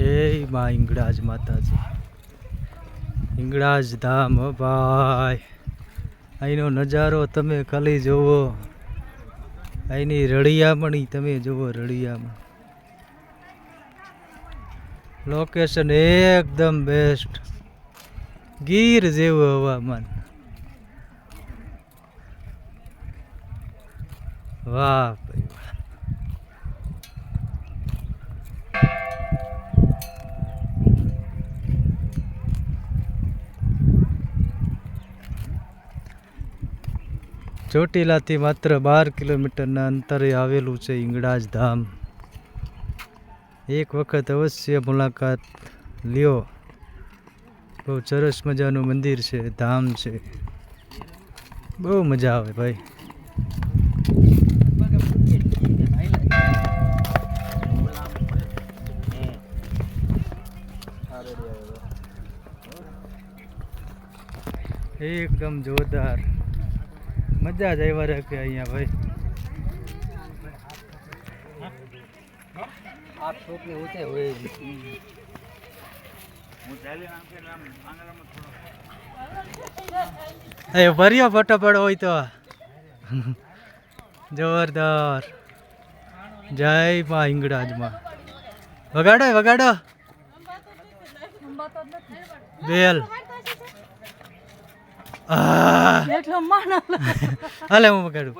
જય મા હિંગળાજ માતાજી. હિંગળાજ ધામ ભાઈ. અહીંનો નજારો તમે ખાલી જુઓ. અહીંની રળિયામણી તમે જુઓ રળિયામણ. લોકેશન એકદમ બેસ્ટ ગીર જેવું હવામાન. વાહ ભાઈ. ચોટીલાથી માત્ર બાર કિલોમીટરના અંતરે આવેલું છે ઈંગળાજ ધામ. એક વખત અવશ્ય મુલાકાત લ્યો. બહુ સરસ મજાનું મંદિર છે, ધામ છે. બહુ મજા આવે ભાઈ. એકદમ જોરદાર. મજા જ આવ્યા રાખે અહીંયા ભાઈ. એ ભર્યો ફટોફટ હોય તો. જોરદાર. જય મા હિંગડાજમાં વગાડો વગાડો. બેલ. આ હાલે. હું વગાડું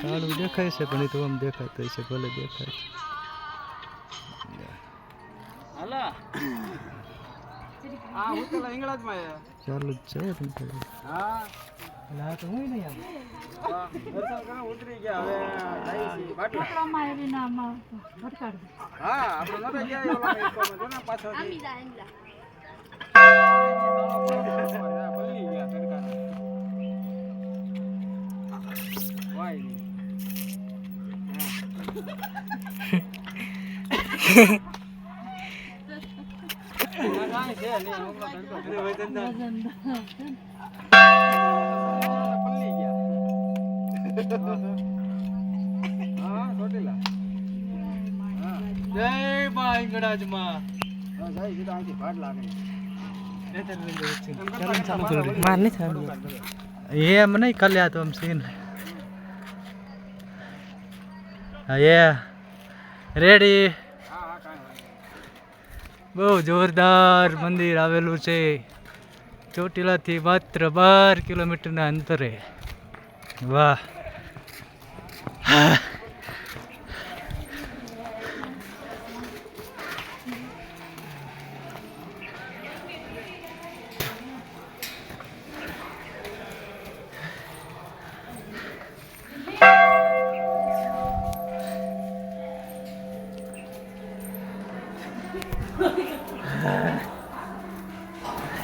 કાળું દેખાય છે પણ એ તો આમ દેખાતું છે ભલે દેખાય છે ચાલુ છે એટલે જય માં હિંગળાજમાં હા, જાય સીધા અહીંથી ભાટ લાગે. એમ નહીં કલ્યા તો આમ સીન એ રેડી બહુ જોરદાર મંદિર આવેલું છે. ચોટીલાથી માત્ર બાર કિલોમીટરના અંતરે. વાહ.